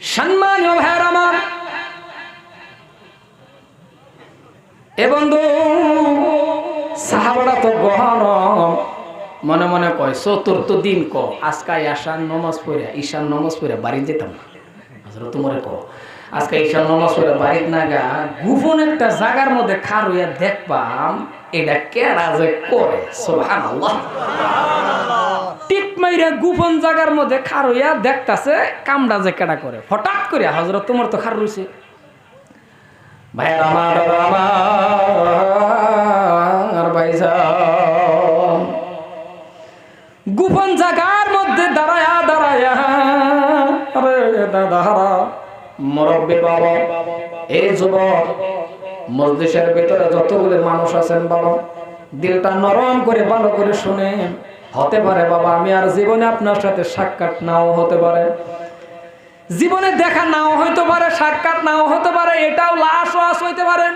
সম্মানীয় ভাইয়ের আমার। এ বন্ধু, সাহাবারা তো গহরম মনে মনে কয় চতুর্থ দিন ক আজকে ঈশান নমাজ পড়ে ঈশান নমাজ পড়ে বাড়ি যেতাম না। তোমারে ক আজকে ঈশান নমাজ পড়ে না গা, গোপন একটা জায়গার মধ্যে খার হইয়া দেখবাম, এটা কেডা যে করে? সুবহানাল্লাহ। টিক মাইরা গোপন জায়গার মধ্যে খার হইয়া দেখতাছে কামড়া যে কেডা করে। হঠাৎ করে হজরত তোমার তো খার রইছে ভাইয়ের আমার ভাইজান। গোপন জায়গার মধ্যে দাঁড়ায়া দাঁড়ায়া আরে দাদাহারা মুরব্বী বাবা এই যুবক মসজিদের ভিতরে যতগুলো মানুষ আছেন বাবা দিলটা নরম করে ভালো করে শুনেন। হতে পারে বাবা, আমি আর জীবনে আপনার সাথে সাক্ষাৎ নাও হতে পারে। জীবনে দেখা নাও হইতে পারে, সাক্ষাৎ নাও হতে পারে, এটাও লাশ ওয়াস হইতে পারে।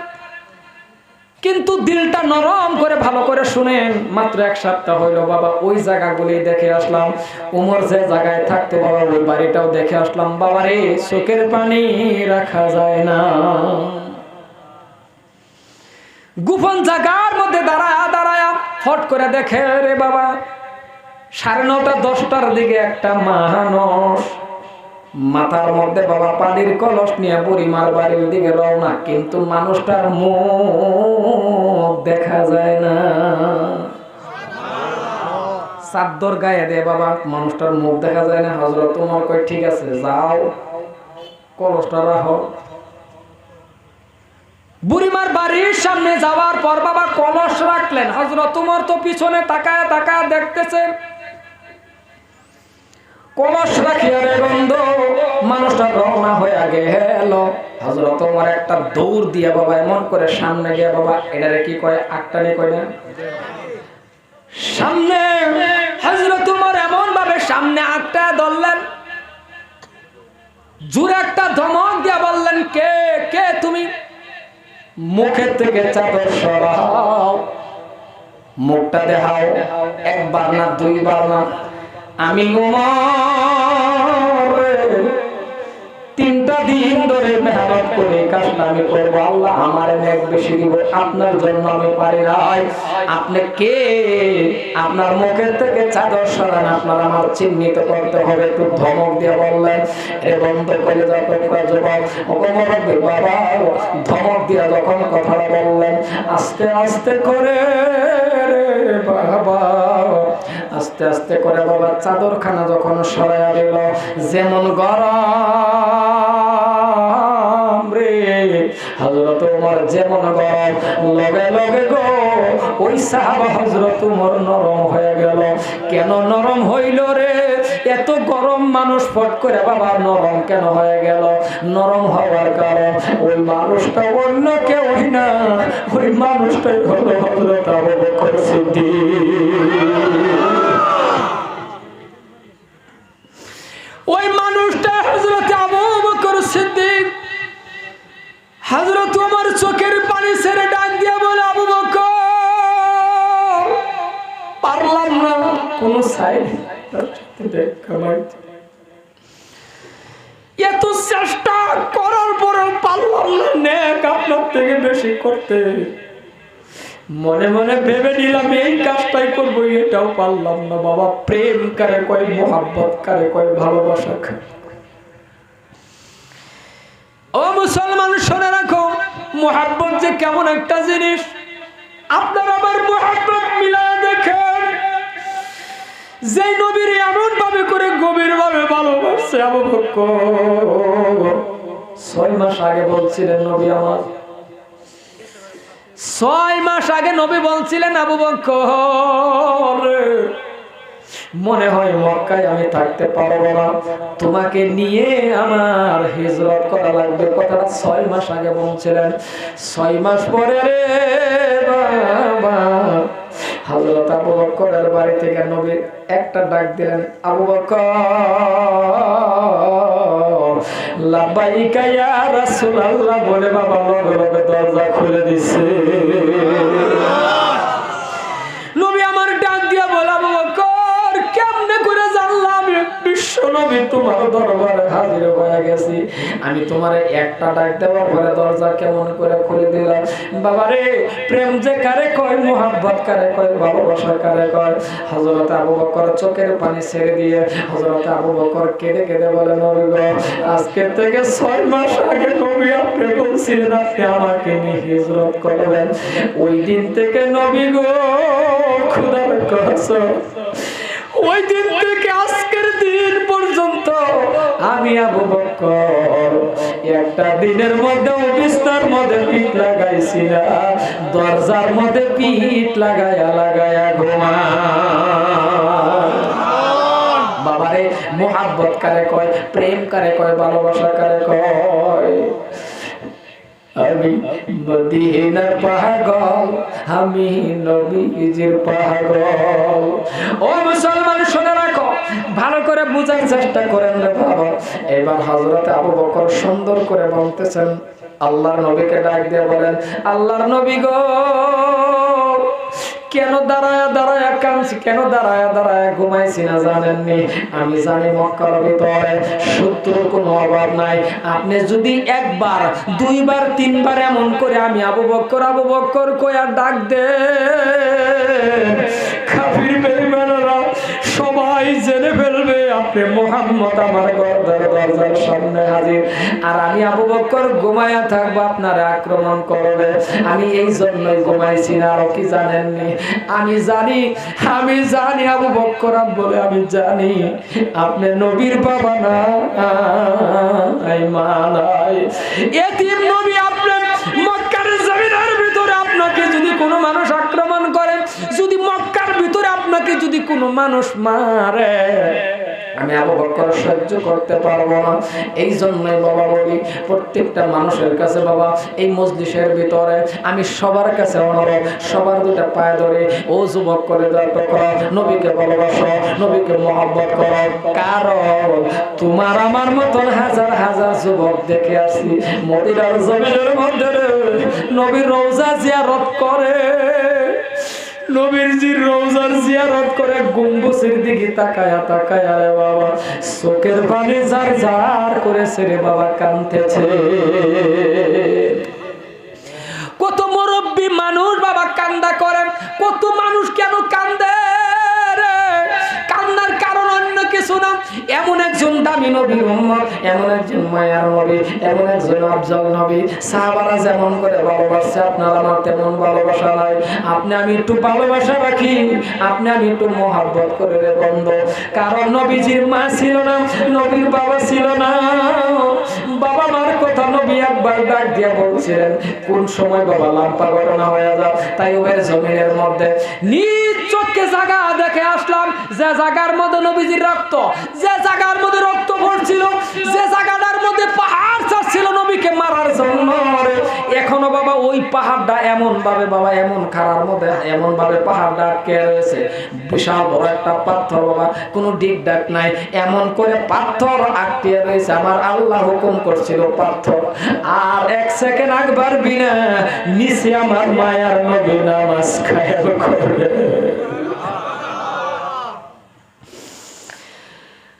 কিন্তু দিলটা নরম করে ভালো করে শুনেন, মাত্র এক সপ্তাহ হইল বাবা, ওই জায়গাগুলি দেখে আসলাম। উমর যে জায়গায় থাকতো বাবা, ওই বাড়িটাও দেখে আসলাম। বাবা রে চোখের পানি রাখা যায় না। গোপন জায়গার মধ্যে দাঁড়ায় দাঁড়ায়া ফট করে দেখে রে বাবা সাড়ে নটা দশটার দিকে একটা মানুষ মাথার মধ্যে বাবা পানির কলস নিয়ে বুড়িমার বাড়ির দিকে রওনা। কিন্তু মানুষটার মুখ দেখা যায় না। চাদর গায়ে দে বাবা, মানুষটার মুখ দেখা যায় না। হজরত তোমার কই ঠিক আছে, যাও, কলসটা রাখো। বুড়িমার বাড়ির সামনে যাওয়ার পর বাবা কলস রাখলেন। হজরত তোমার তো পিছনে তাকায় তাকায় দেখতেছে কলস রাখিয়া রে বন্ধু, মানুষটা রওনা হয়ে গেল। হজরত তোমার একটা দৌড় দিয়ে বাবা, এমন করে সামনে গিয়ে বাবা এটারে কি কয়? আটটানি কয় না? সামনে হজরত তোমার এমন ভাবে সামনে আটটা ধরলেন। জোরে একটা ধমক দিয়া বললেন, কে কে তুমি? মুখের থেকে চাদর সরাও, মুখটা দেখাও, একবার না, দুইবার না। আমি তিনটা দিন ধরে মেহনত করে কাজটা আমি করব। আল্লাহ আমার এক বেশি দিব। আপনার জন্য আমি পারি নাই। আপনি কে? আপনার মুখের থেকে চাদর সরান। আপনার আমার চিহ্নিত করতে হবে। একটু ধমক দিয়ে বললেন, এ বন্ধ করে যখন ধমক দিয়ে যখন কথাটা বললেন, আস্তে আস্তে করে বাবা। আস্তে আস্তে করে বাবা চাদরখানা যখন সরাইয়া দিল, যেমন গরম রে হজরত উমর যেমন গরম, লগে লগে গো, ওই সাহাবা হজরত উমর নরম হয়ে গেল। কেন নরম হইল রে? এত গরম মানুষ ফট করে বাবা নরম কেন হয়ে গেল? নরম হওয়ার কারণ, ওই মানুষটা অন্য কেউই না, ওই মানুষটাই হলো হজরত আবু বকর সিদ্দিক। কয় মোহাব্বত, কারে কয় ভালোবাসা? ও মুসলমান, শুনে রাখো, মোহাব্বত যে কেমন একটা জিনিস। আপনার আবার মোহাব্বত মিলায় দেখেন, যে নবীর এমন ভাবে করে গভীর ভাবে ভালোবাসছে আবু ছয় মাস আগে বলছিলেন নবী আমার। ছয় মাস আগে নবী বলছিলেন আবু বকর মনে হয় মক্কায় আমি থাকতে পারব না। তোমাকে নিয়ে আমার হিজরত করা লাগবে। কথাটা ছয় মাস আগে বলছিলেন। ছয় মাস পরে রে বাবা, হযরত আবু বকরের বাড়ি থেকে নবী একটা ডাক দিলেন, আবু বকর লাব্বাইকা ইয়া রাসূলুল্লাহ। বলে, বাবা লগে লগে দরজা খুলে দিছে। তোমার দরবারে হাজির হয়ে গেছি। আমি তোমার একটা ডাক দেওয়ার পরে দরজা কেমন করে খুলে দিলাম। বাবারে, প্রেম যে কারে কয় কারে কয়, ভালোবাসা কারে কয়। হজরত আবু বকর চোখের পানি ছেড়ে দিয়ে হজরত আবু বকর কেঁদে কেঁদে বলে আজকে থেকে ছয় মাস আগে নবী আপনি বলছিলেন, আপনি আমাকে নিয়ে হিজরত করবেন। ওই দিন থেকে নবী গো, খুদার কসম। ওই দিন থেকে পর্যন্ত আমি আবু বকর একটা দিনের মধ্যে বিস্তার মধ্যে পিঠ লাগাইছি না দরজার মধ্যে পিঠ লাগায়া লাগায়া ঘুমা। বাবারে, মোহাব্বত কারে কয়, প্রেম কারে কয়, ভালোবাসা কারে কয়? আমি মদিনার পাগল, আমি নবীজির পাগল। ও মুসলমান, শুনে রাখো, ভালো করে বোঝার চেষ্টা করেন রে বাবা। এবার হযরত আবু বকর সুন্দর করে বলতেছেন, আল্লাহর নবীকে ডাক দিয়ে বলেন, আল্লাহর নবী গো। কেন দাঁড়ায় দাঁড়ায় কাঁদছি? কেন দাঁড়ায় দাঁড়ায় ঘুমাইছি না জানেননি? আমি জানি মক্কার ভিতরে শত্রুর কোনো অভাব নাই। আপনি যদি একবার, দুইবার, তিনবার এমন করে আমি আবু বক্কর আবু বক্কর কয়া ডাক দে কাফির বেঈমানেরা সবাই জেনে ফেলবে আপনি মোহাম্মদ আমার গর্দার দরজার সামনে হাজির। আর আমি আবু বক্কর ঘুমায়া থাকব, আপনারা আক্রমণ করবে। আমি এই ঘুমাইছি না, আরও কি জানেননি? আমি জানি আমি জানি আবু বক্কর বলে, আমি জানি আপনি নবীর বাবা না মা নাই। এতিম নবী আপনার মক্কার ভিতরে আপনাকে যদি কোনো মানুষ আক্রমণ করে, যদি মক্কার আপনাকে যদি কোনো মানুষ মারে, আমি আবু বকর সহ্য করতে পারব না। এই জন্যই বাবা বলি, প্রত্যেকটা মানুষের কাছে বাবা, এই মজলিসের ভিতরে আমি সবার কাছে অনুরোধ, সবার দুটা পায়ে ধরে, ও যুবক করে করো, নবীকে ভালোবাসো, নবীকে মহব্বত করো। কারণ তোমার আমার মতন হাজার হাজার যুবক দেখে আসি, মদিনার জমিনের মধ্যে নবীর রোজা জিয়ারত করে। নবীরজির রোজার জিয়ারত করে গম্বুজের দিকে তাকায়া তাকায়া রে বাবা। চোখের পানি বাবা কত মুরব্বী মানুষ বাবা কান্দা করেন কত মানুষ কেন কান্দে? এমন একজন দামি নবীর উম্মত এমন একজন মায়ার নবী, এমন একজন আফজল নবী। সাহাবারা যেমন করে ভালোবাসছে, আপনার আমার তেমন ভালোবাসা নাই। আপনি আমি একটু ভালোবাসা রাখি, আপনি আমি একটু মহাব্বত করে বন্ধ কারণ নবীজির মা ছিল না, নবীর বাবা ছিল না। বাবা মার কথা নবী একবার ডাক দিয়ে বলছিলেন, কোন সময় বাবা লাম্পা ঘটনা হয়ে যাও তাই ওই জমিনের মধ্যে নিজ চোখকে জায়গা দেখে আসলাম, যে জায়গার মধ্যে নবীজির রক্ত, যে জায়গার মধ্যে রক্ত পড়ছিল যে জায়গাটার মধ্যে পাহাড় চাচ্ছিল নবীকে মারার জন্য। এখনও বাবা ওই পাহাড়টা এমন ভাবে বাবা, এমন খারার মধ্যে এমন ভাবে পাহাড়টা আটকে রয়েছে। বিশাল বড় একটা পাথর বাবা, কোনো ডিগ ডাক নাই, এমন করে পাথর আটকে রয়েছে। আমার আল্লাহ হুকুম করছিল পাথর। আর এক সেকেন্ড আগবার বিনা নিচে আমার মায়ার নবী নামাজ খায়াল করবে।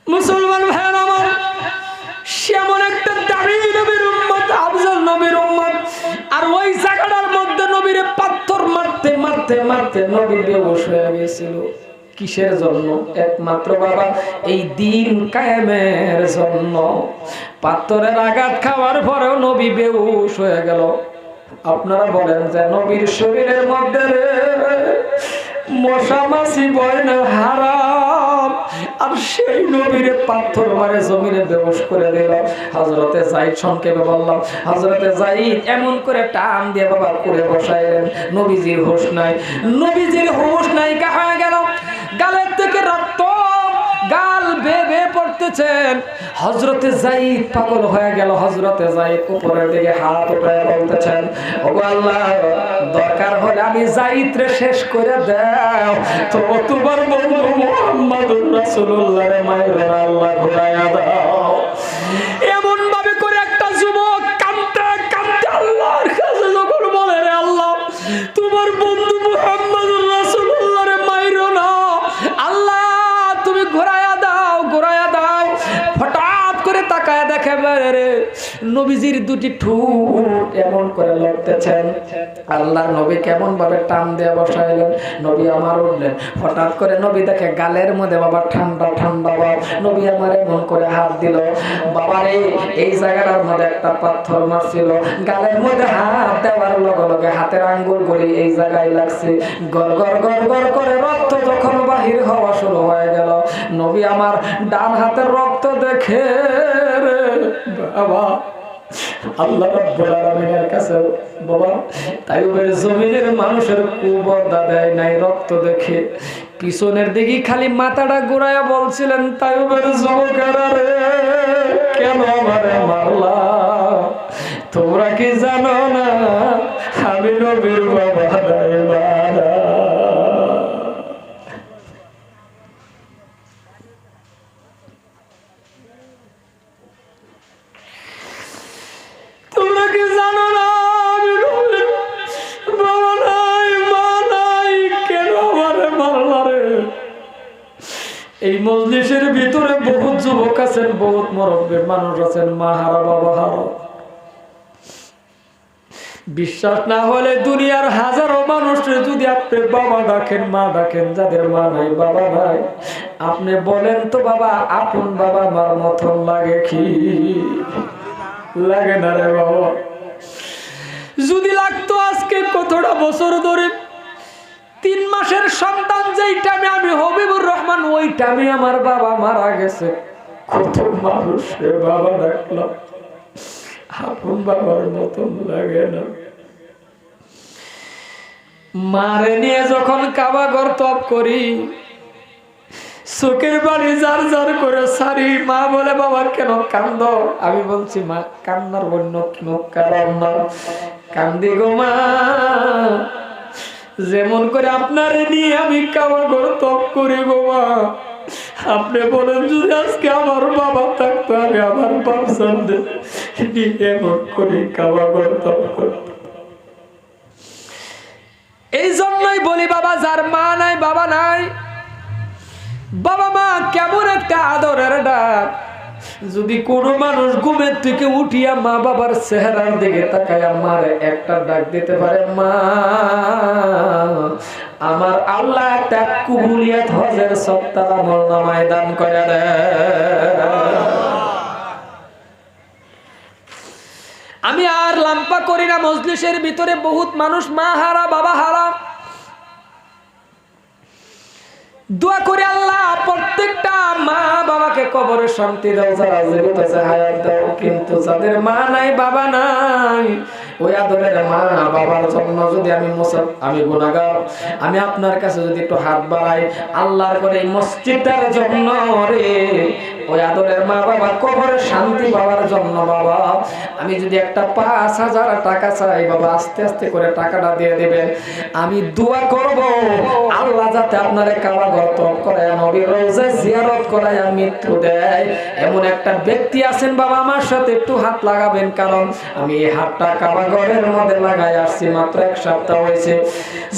মুসলমান ভাইয়ের সেমন একটা দামি নবীর উম্মত, আফজল নবীর উম্মত। আর ওই জায়গাটার মধ্যে নবীর পাথর মারতে মারতে মারতে নবী বেবস হয়ে গেছিল কিসের জন্য? একমাত্র বাবা এই দিন কায়েমের জন্য। পাথরের আঘাত খাওয়ার পরেও নবী বেউস হয়ে গেল। আপনারা বলেন যে নবীর শরীরের মধ্যে মশা মাছি বয় না হারাম আর সেই নবীরে পাথর মারে জমিনে বেবস করে দিল হজরতে জাইদ সংক্ষেপে বললাম হজরতে জাইদ এমন করে টান দিয়ে বাবা করে বসাইলেন। নবীজির হোশ নাই। নবীজির হোশ নাই কাহা গেল? গালের থেকে রক্ত পড়তেছেন। হজরতে জাইদ পাগল হয়ে গেল। হজরতে জাইদ উপরের দিকে হাত উঠায় বলতেছেন ও আল্লাহ, দরকার হলে আমি জাইদ রে শেষ করে দাও। তো তোমার বন্ধু মোহাম্মদুর রাসূলুল্লাহ মায়ের আল্লাহ ঘুরায়া দাও। নবীজির দুটি ঠুট এমন করে লড়তেছেন। আল্লাহ নবী কেমন ভাবে টান দিয়ে বসাইলেন, নবী আমার উঠলেন। হঠাৎ করে নবী দেখে গালের মধ্যে বাবা ঠান্ডা ঠান্ডা ভাব নবী আমার এমন করে হাত দিল। বাবা রে, এই জায়গাটার মধ্যে একটা পাথর মারছিল। গালের মধ্যে হাত দেওয়ার লগে লগে হাতের আঙ্গুল গড়ি এই জায়গায় লাগছে। গড় গড় গড় গড় করে রক্ত যখন বাহির হওয়া শুরু হয়ে গেল। নবী আমার ডান হাতের রক্ত দেখে বাবা আল্লাহ রাব্বুল আলামিনের কাছে বাবা জমিনের মানুষের নাই, রক্ত দেখে। পিছনের দিকে খালি মাথাটা ঘুরাইয়া বলছিলেন তাইবের যুবকেরা রে, কেন আমারে মারলা? তোমরা কি জানো না, আমি নবীর বাবা মরব্বে মানুষ আছেন, মা হারা, বাবা হারা। বিশ্বাস না হলে দুনিয়ার হাজারো মানুষের যদি আপনি বাবা ডাকেন, মা ডাকেন, যাদের মা নাই, বাবা নাই। আপনি বলেন তো, বাবা, আপন বাবা মার মতন লাগে কি? লাগে না রে বাবা। যদি লাগতো আজকে কতটা বছর ধরে, তিন মাসের সন্তান যেই টাইমে আমি হবিবুর রহমান, ওই টাইমে আমার বাবা মারা গেছে। কত মানুষের বাবা ডাকলাম আপন বাবার মতন লাগে না। মারে নিয়ে যখন কাবা ঘর তপ করি, চোখের বাড়ি যার যার করে সারি, মা বলে, বাবা, কেন কান্দ? আমি বলছি, মা, কান্নার অন্য কেন? কারণ কান্দি গো মা। যেমন করে আপনার নিয়ে আমি কাবা ঘর তপ করি গো মা। আপনি বলেন যদি আজকে আমার বাবা থাকতো, আমি আমার বাপ এমন করে কাবা করতাম? এই জন্যই বলি, বাবা যার মা নাই, বাবা নাই। বাবা মা কেমন একটা আদরের ডাক। যদি কোনো মানুষ ঘুমের থেকে উঠিয়া মা বাবার চেহারার দিকে তাকায় আমার একটা ডাক দিতে পারে, মা, আমার আল্লাহ একটা কুবুলিয়াত হজের সপ্তাহ আমল নামায় দান করে আমি আর লাম্পা করি না, মজলিসের ভিতরে বহুত মানুষ, মা হারা, বাবা হারা। দোয়া করে আল্লাহ, প্রত্যেকটা মা বাবাকে কবরে শান্তি দাও, যারা জীবিত আছে কিন্তু যাদের মা নাই, বাবা নাই, ওই আদরের মা বাবার জন্য যদি আমি মুসাফ আমি গুনাহগার, আমি আপনার কাছে যদি একটু হাত বাড়াই, আল্লাহর করে এই মসজিদটার জন্য রে, ওই আদরের মা বাবা কবরে শান্তি পাওয়ার জন্য বাবা, আমি যদি একটা পাঁচ হাজার টাকা চাই, বাবা, আস্তে আস্তে করে টাকাটা দিয়ে দেবেন, আমি দোয়া করব। যাতে আপনারে কাবা গর্তব করে, নবীর রোজা জিয়ারত করায় মৃত্যু দেয়। এমন একটা ব্যক্তি আছেন বাবা, আমার সাথে একটু হাত লাগাবেন, কারণ আমি এই হাতটা কাবা ঘরের মধ্যে লাগাই আসছি, মাত্র এক সপ্তাহ হয়েছে।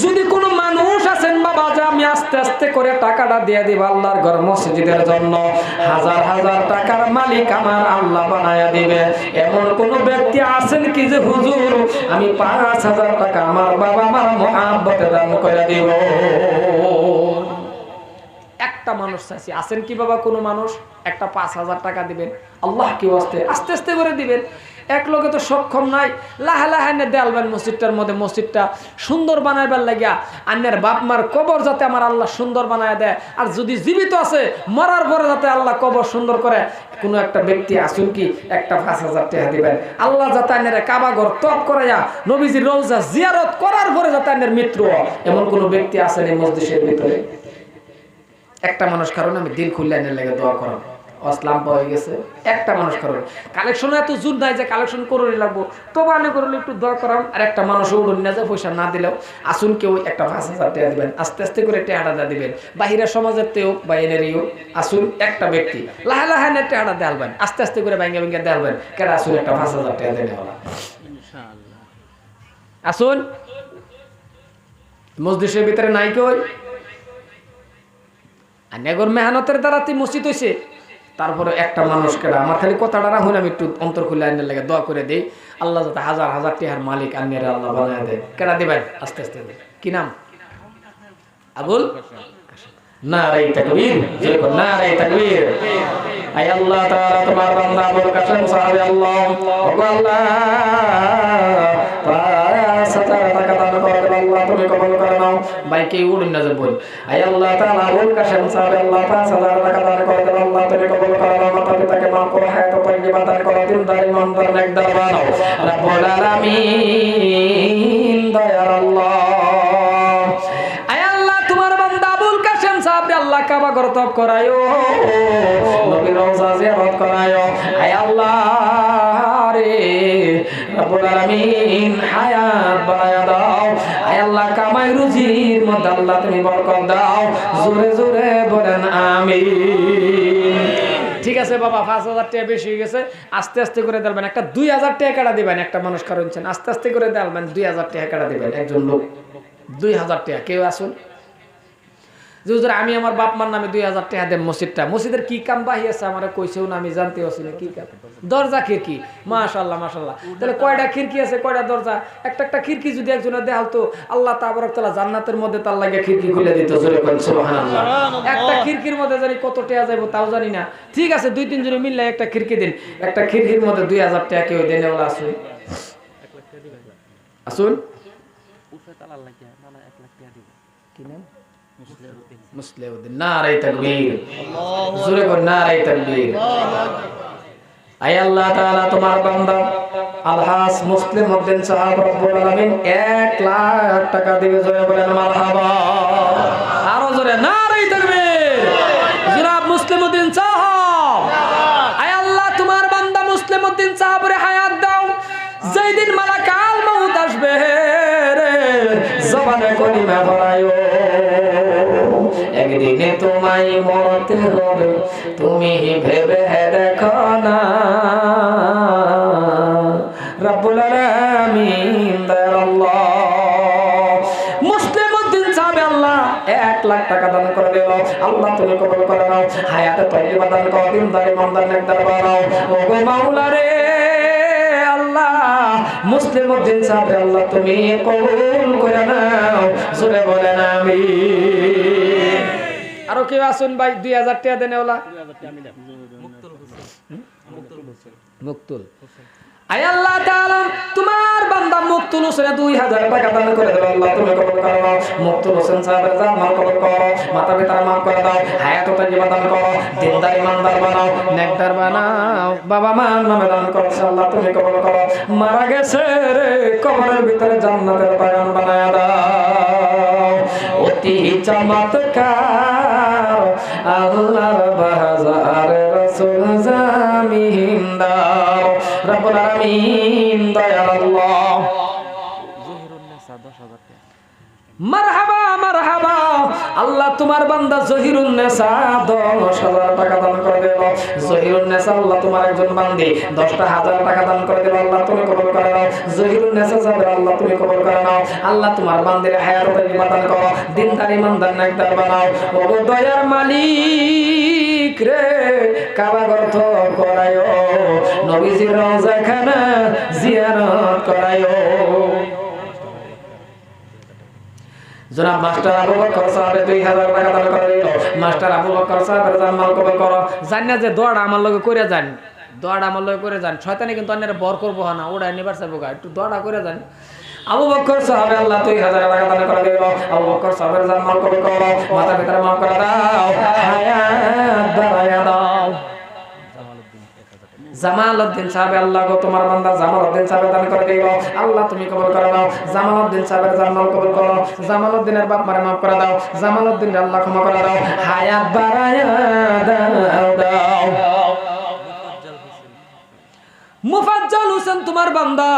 যদি কোনো মানুষ আছেন বাবা, যে আমি আস্তে আস্তে করে টাকাটা দিয়ে দিব আল্লাহর ঘর মসজিদের জন্য, হাজার হাজার টাকার মালিক আমার আল্লাহ বানায়া দিবে। এমন কোন ব্যক্তি আছেন কি যে, হুজুর, আমি পাঁচ হাজার টাকা আমার বাবা আমার মহাব্বতে দান করে দিব? একটা মানুষ চাইছি। আছেন কি বাবা কোনো মানুষ? একটা পাঁচ হাজার টাকা দিবেন। আল্লাহ কি আস্তে আস্তে আস্তে করে দিবেন। এক লোকে তো সক্ষম নাই। লাহা লাহা দেয়ালবেন মসজিদটার মধ্যে মসজিদটা সুন্দর বানাইবার লাগিয়া আন্যের বাপ মার কবর যাতে আমার আল্লাহ সুন্দর বানায় দেয়। আর যদি জীবিত আছে, মরার পরে যাতে আল্লাহ কবর সুন্দর করে, কোনো একটা ব্যক্তি আসুন কি, একটা পাঁচ হাজার টাকা দিবেন। আল্লাহ যাতে আন্যের কাবাগর তপ করাইয়া নবীজির রোজা জিয়ারত করার পরে যাতে আন্যের মৃত্যু এমন কোনো ব্যক্তি আছেন এই মসজিদের ভিতরে? একটা মানুষ কারণে আমি দিল খুললে এনে লেগে দোয়া করাম অসলাম হয়ে গেছে, একটা মানুষ কারণে। কালেকশন এত জোর নাই যে কালেকশন করে লাগবো। আমি করলে একটু দোয়া করাম, আর একটা মানুষ উড়ুন, না যে পয়সা না দিলেও আসুন কেউ একটা পাঁচ হাজার টাকা দিবেন, আস্তে আস্তে করে টেহাটা দিবেন। বাহিরা সমাজের তেও বা এনেরিও আসুন একটা ব্যক্তি। লাহে লাহে নে টেহাটা দেয়ালবেন, আস্তে আস্তে করে ব্যাঙ্গে ব্যাঙ্গে দেয়ালবেন, কেন আসুন একটা পাঁচ হাজার টাকা দেবে আসুন। মসজিদের ভিতরে নাই কেউ? আর নেগর মেহনতের দ্বারা তুই মসজিদ হয়েছে তারপরে একটা মানুষ মানুষকে আমার খালি কথাটা না হলে আমি একটু অন্তর খুলে আইনের লাগে দোয়া করে দেই। আল্লাহ যাতে হাজার হাজার টিহার মালিক আন্নের আল্লাহ বানায় দেয়। কেনা দিবেন? আস্তে আস্তে। কি নাম? আবুল? নারাই নারাই আল্লাহ তাআলা তোমার বান্দা আবুল কাসেম সাহেব আল্লাহ। টাকা দেব আল্লাহ তুমি কবুল করে নাও বাইকে উড়ুন না যাব আয় আল্লাহ তাআলা আবুল কাসেম সাহেব আল্লাহ পাঁচ হাজার টাকা করে দেব আল্লাহ তুমি কবুল করে নাও মাতা পিতাকে মাফ করো, হায়াত তৈবা দান করো দিন দারি মন্দার নেকদার বানাও রব্বুল আলামিন, দয়ার আল্লাহ। আল্লাহ কাবা ঘর তপ করায়ো। নবীর রওজা জিয়ারত করায়ো। আয় আল্লাহ রে ঠিক আছে বাবা, পাঁচ হাজার টাকা বেশি হয়ে গেছে। আস্তে আস্তে করে দেবেন একটা দুই হাজার টাকা কাটা দিবেন, একটা মানুষ কারণ আস্তে আস্তে করে দেবেন দুই হাজার টাকা কাটা দিবেন। একজন লোক, দুই হাজার টাকা। কেউ আসুন। যে হুজুর আমি আমার বাপ মার নামে দুই হাজার টাকা দেন মসজিদটা। মসজিদের কি কাম বাহিয়েছে আমার কইছেও না আমি জানতে পারছি না কি কাম? দরজা খিড়কি। মাশাল্লাহ মাশাল্লাহ তাহলে কয়টা খিড়কি আছে কয়টা দরজা? একটা একটা খিড়কি যদি একজনের দেখাল তো আল্লাহ তাবারক তাআলা জান্নাতের মধ্যে তার লাগে খিড়কি খুলে দিত একটা খিড়কির মধ্যে জানি কত টাকা যাব তাও জানি না। ঠিক আছে দুই তিনজনে মিললে একটা খিড়কি দিন। একটা খিড়কির মধ্যে দুই হাজার টাকা কেউ দেনে ওলা আসুন। আসুন। কি নাম? মুসলিউদ্দিন নারাই তাকবীর। জোরে কর নারাই তাকবীর। আয় আল্লাহ তাআলা তোমার বান্দা আলহাস মুসলিম উদ্দিন সাহেব রব্বুল আলামিন। 1 লাখ টাকা দিবে জয় বলেন মারহাবা। আরও জোরে নারাই তাকবীর। জনাব মুসলিম উদ্দিন সাহেব। আয় আল্লাহ তোমার বান্দা মুসলিম উদ্দিন সাহেবের হায়াত দাও। যেই দিন মালাকাল মউত আসবে রে জবানে কলিমা পড়ায়ো একদিনে তোমায় মরতে হবে, তুমি ভেবে দেখো না। রব্বুল আলামিন মুসলিম উদ্দিন সাহেব, আল্লাহ এক দান করে আল্লাহ তুমি কবুল করে নাও, হায়াতে তৈবা দান দিন তুমি কবুল করে নাও। বলেন আমি আরও কেউ আসুন ভাই, দুই হাজার টাকা দেনে ওলা। মুক্তুল। তোমার বান্দা মুক্তুল হোসেন দুই হাজার টাকা দান করে দেবো, আল্লাহ তুমি কবুল করো মুক্তুল হোসেন সাহেবের কবুল করো, মাতা পিতার মাফ করে দাও, হায়াত তাজিবা দান করো, দিনদার ইমানদার বানাও, নেকদার বানাও, বাবা মা নামে দান করো আল্লাহ তুমি কবুল করো। মারা গেছে রে, কবরের ভিতরে জান্নাতের বাগান বানায়া দাও। চমৎকার আল্লাহর বাজার রসুল জামিন দাও। রব্বুল আলামিন দয়াল আল্লাহ। মারহাবা মারহাবা। আল্লাহ তোমার বান্দা জহিরুন নেসা দশ হাজার টাকা দান করে দেব জহিরুন নেসা আল্লাহ তোমার একজন বান্দি, দশটা হাজার টাকা দান করে দেব আল্লাহ তুমি কবল করে নাও। জহিরুন নেসা যাবে আল্লাহ তুমি কবল করে নাও। আল্লাহ তোমার বান্দির হায়াত দান করো। দিনদার, ইমানদার, নেকদার বানাও। ও দয়ার মালিক রে কাবা গর্থ করায়। নবীজির রওজা খানা জিয়ারত করায়। জনাব মাস্টার আবু বকর সাহেব 2000 টাকা দান করে দিল। মাস্টার আবু বকর সাহেবের জামাল কবুল করো। জান না যে দোয়াটা আমার লগে করে যান। দোয়াটা আমার লগে করে যান। শয়তানি কিন্তু অন্যের বর করব না, ওটা নিবার চাইব একটু দোয়াটা করে যান। আবু বকর সাহেব আল্লাহ তুই হাজার টাকা দান করে দিল। আবু বকর সাহেবের জামাল কবুল করো। মাতা পিতার মাফ করে দাও। হায়াত বাড়ায়া দাও জামালউদ্দিন সাহেব, আল্লাহ গো, তোমার বান্দা জামালউদ্দিন সাহেব দান করে আল্লাহ, তুমি কবুল করে দাও জামালউদ্দিন সাহেবের জামাল কবুল করো। জামালউদ্দিনের বাপ মারে মাফ করে দাও। আল্লাহ ক্ষমা করে দাও। হায়াত বাড়ায়া দাও। দাও মুফাজ্জল হোসেন, তোমার বান্দা।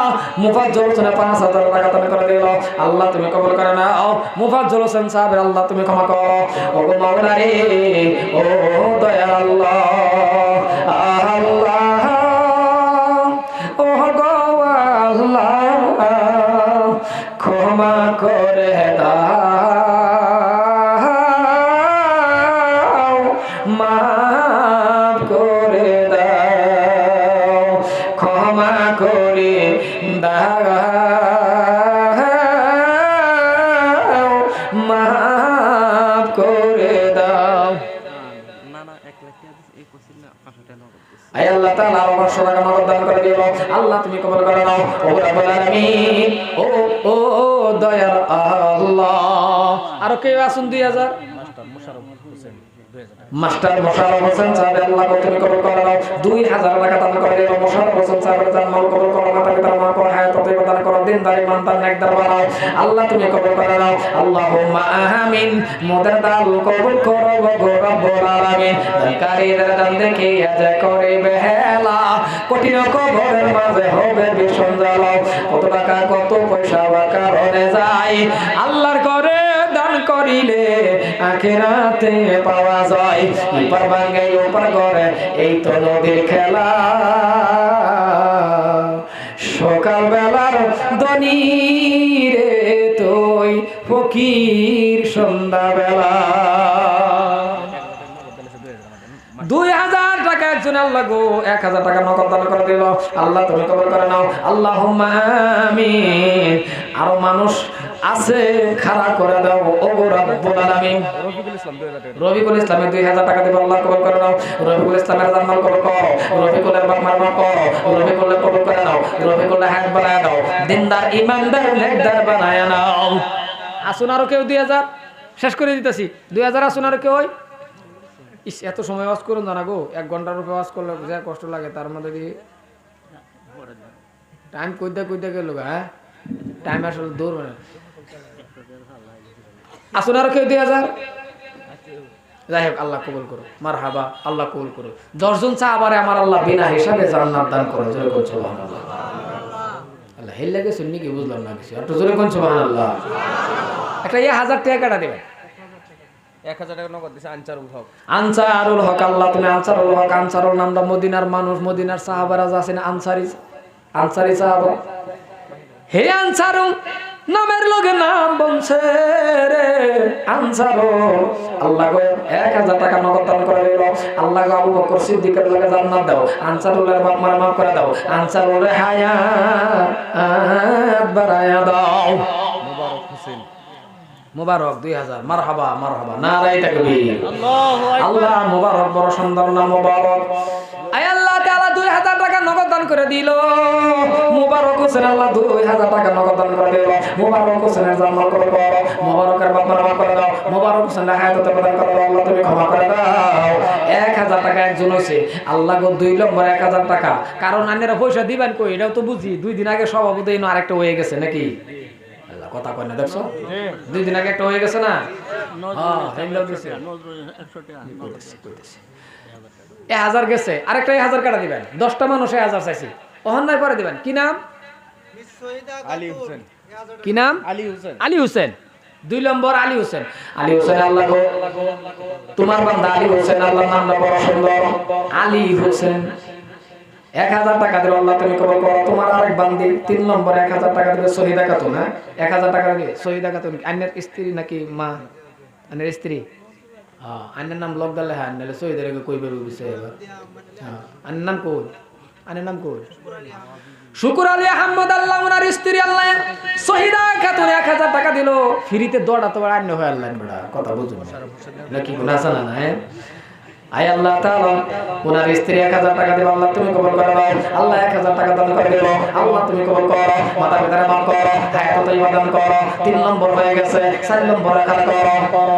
মুফাজ্জল পাঁচ হাজার টাকা দান করে দিল। আল্লাহ, তুমি কবুল করে নাও। মুফাজ্জল হোসেন সাহেবের আল্লাহ, তুমি ক্ষমা করো। ও মাওলা রে, ও আল্লাহ। তাআলা আর 500 টাকা নগদ দান করে দিও আল্লাহ, তুমি করে নাও। ও ও দয়ার আল্লাহ। আর কেউ আসুন 2000 মাস্টার মোশারফ হোসেন সাহেব আল্লাহ কবুল করে নাও 2000 টাকা দান করে দিও মোশারফ হোসেন সাহেবের জান মাল কবুল করো মাতা পিতার মা করো হায়াত তৈবা দান করো। দিন দারি মানতান নেকদার বানাও আল্লাহ তুমি কবুল করে নাও। আল্লাহুম্মা আমিন। মোদের দাল কবুল করো গো রব্বুল আলামিন। দানকারীদের দান দেখে আজ করে বেহেলা। কঠিন কবরের মাঝে হবে ভীষণ জ্বালা কত টাকা, কত পয়সা বা কারণে যায়। আল্লাহর করে দান করিলে আখেরাতে পাওয়া যায়। ইপার ভাঙ্গে ওপার করে, এই তো নদীর খেলা। সকাল বেলার দনি রে তুই ফকির সন্ধ্যা বেলা দুই হাজার টাকা একজন আল্লাহ গো, এক হাজার টাকা নগদ দান করে দিল। আল্লাহ তুমি কবর করে নাও। আল্লাহ আমিন। আরও মানুষ আছে খাড়া করে দাও। ও রব্বুল আলামিন। রবিকুল ইসলামের দুই হাজার টাকা দিব আল্লাহ কবর করে নাও। রবিকুল ইসলামের জান্নাত কবর করো। রবিকুলের বাপ মার করো। রবিকুলের কবর করে নাও। রবিকুলের হাত বানায় দাও। দিনদার ইমানদার নেকদার বানায় নাও। আসুন আরও কেউ দুই হাজার। শেষ করে দিতেছি। দুই হাজার আসুন আরও কেউ ওই। ইস এত সময় ওয়াজ করুন জানা গো। এক ঘণ্টার উপরে ওয়াজ করলে যা কষ্ট লাগে। তার মধ্যে দিয়ে টাইম কইতে কইতে গেল হ্যাঁ? টাইম আসলে দৌড় মানে আসুন আরও কেউ দুই হাজার যাই হোক আল্লাহ কবুল করো মার হাবা আল্লাহ কবুল করো দশজন চা আবারে আমার আল্লাহ বিনা হিসাবে জান্নাত দান করো জোরে কোন সুবহানাল্লাহ। আল্লাহ হেল লাগে শুননি কি বুঝলাম না কিছু। একটু জোরে কোন সুবহানাল্লাহ। একটা ইয়ে হাজার টাকা কাটা দেবে এক হাজার টাকা নগদ দিছে আনচারুল হক। আনসারুল হক আল্লাহ তুমি আনসারুল হক। আনসারুল নামটা মদিনার মানুষ মদিনার সাহাবারা যা আছেন আনসারি আনসারি সাহাবা। হে আনসারু নামের লগে নাম বলছে রে আনসারু। আল্লাহ গো এক হাজার টাকা নগদ দান করে দিল। আল্লাহ গো আবু বকর সিদ্দিকের লগে জান্নাত দাও। আনসারুলের বাপ মার মাফ করে দাও। আনসারুলের হায়াত বাড়ায়া দাও। মুবারক হোসেন। মুবারক দুই হাজার। মার হাবা মার হাবা নারাই তাকবীর আল্লাহ মুবারক বড় সুন্দর নাম মুবারক। করে দিল। মুবারক হোসেন আল্লাহ দুই হাজার টাকা নগদ দান করে দিল। মুবারক হোসেনের জান্নাত করে দাও মুবারকের বাপ মার করে দাও মুবারক হোসেনের হায়াত প্রদান করে দাও আল্লাহ তুমি ক্ষমা করে দাও। এক হাজার টাকা একজন আল্লাহ গো দুই নম্বর এক হাজার টাকা। কারণ আন্যেরা পয়সা দিবেন কই? এটাও তো বুঝি। দুই দিন আগে সভাপতি এনে আরেকটা হয়ে গেছে নাকি? কথা কয় না দেখছ? দুই দিন আগে একটা হয়ে গেছে না? হ্যাঁ, এ হাজার গেছে। আরেকটা এক হাজার কাটা দিবেন। দশটা মানুষ এক হাজার চাইছি। অহন নাই পরে দিবেন। কি নাম? আলী হোসেন। কি নাম? আলী হোসেন। আলী হোসেন। দুই নম্বর আলী হোসেন। আলী হোসেন আল্লাহ গো। তোমার বান্দা আলী হোসেন আল্লাহর নামটা বড় সুন্দর। আলী হোসেন। এক হাজার টাকা দিল আল্লাহ তুমি কবর করো। তোমার আরেক বান্দি তিন নম্বর এক হাজার টাকা দিবে শহীদা খাতুন হ্যাঁ? এক হাজার টাকা দিবে শহীদা খাতুন আন্যের স্ত্রী নাকি মা? আন্যের স্ত্রী? হ্যাঁ আন্যের নাম লক দালে হ্যাঁ নাহলে শহীদের আগে কই বেরো বিষয় হ্যাঁ আন্যের নাম কই আন্যের নাম কই শুকুর আলী আহমদ আল্লাহ ওনার স্ত্রী আল্লাহ শহীদা খাতুন এক হাজার টাকা দিল ফ্রিতে দৌড়া তো আন্য হয়ে আল্লাহ বেড়া কথা বুঝুন নাকি গুণ আছে না হ্যাঁ আয় আল্লাহ তাআলা ওনার স্ত্রী এক হাজার টাকা দেবো আল্লাহ তুমি কবল করে আল্লাহ এক হাজার টাকা দান করে দেবো আল্লাহ তুমি কবল করো মাতা পিতার মাফ করো হায়াত তৈবা দান করো তিন নম্বর হয়ে গেছে চার নম্বর এখানে করো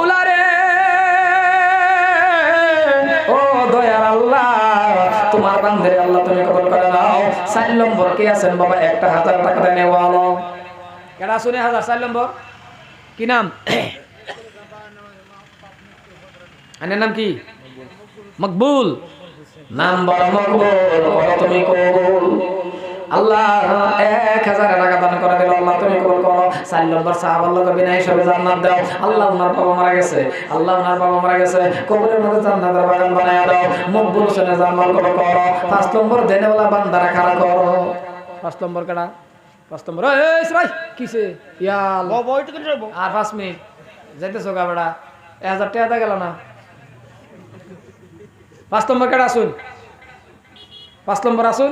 চার নম্বর কে আছেন বাবা? একটা হাজার টাকা নেওয়ালো কেডা শুনে হাজার? চার নম্বর। কি নাম? আনের নাম কি? মকবুল। নাম বড় মকবুল তুমি কবুল। আল্লাহ এক হাজার টাকা দান করে দিল। আল্লাহ তুমি কবুল করো। চার নম্বর সাহাবার লোক বিনা হিসাবে জান্নাত দাও। আল্লাহ ওনার বাবা মারা গেছে। আল্লাহ ওনার বাবা মারা গেছে। কবরের মধ্যে জান্নাতের বাগান বানায় দাও। মকবুল হোসেনের জান্নাত করো করো। পাঁচ নম্বর দেনেওয়ালা বান্দারা খাড়া করো। পাঁচ নম্বর কাটা পাঁচ নম্বর। এই ভাই কিসে ইয়াল আর পাঁচ মিনিট। যাইতেছো গা বেড়া এক হাজার টাকা গেল না। পাঁচ নম্বর কাটা আসুন? পাঁচ নম্বর আসুন?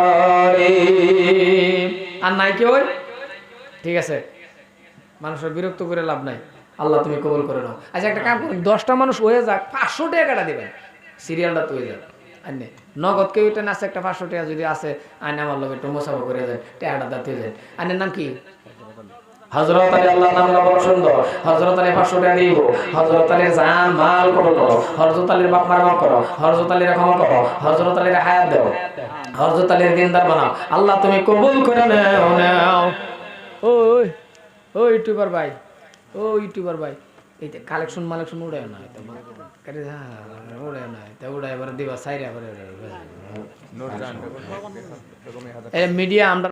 কেউ? ঠিক আছে। মানুষের বিরক্ত করে লাভ নাই। আল্লাহ তুমি কবুল করে নাও। আচ্ছা একটা কাম করুন, দশটা মানুষ হয়ে যাক, পাঁচশো টাকাটা দিবেন। সিরিয়ালটা তো হয়ে যাক আনে নগদ কেউ এটা আছে একটা পাঁচশো টাকা যদি আছে, আইনে আমার লোক একটু মোসাফা করে যায় টাকাটা দাঁড়িয়ে যায় আইনের নাম কি? হজরত আলী আল্লাহ নামটা বড় সুন্দর। হজরত আলী পাঁচশো টাকা দিব। হজরত আলীর জান মাল করো করো হজরত আলীর বাপ মার করো। হজরত আলীর ক্ষমা করো। হজরত আলীর হায়াত দেও। হজরত আলীর দিনদার বানাও। আল্লাহ তুমি কবুল করে নেও নেও। ওই ও ইউটিউবার ভাই ও ইউটিউবার ভাই। এই কালেকশন মালেকশন উড়ায় না এটা কাটে উড়ায় না এটা উড়ায় এবার দিবা সাইরে এবার মিডিয়া আমরা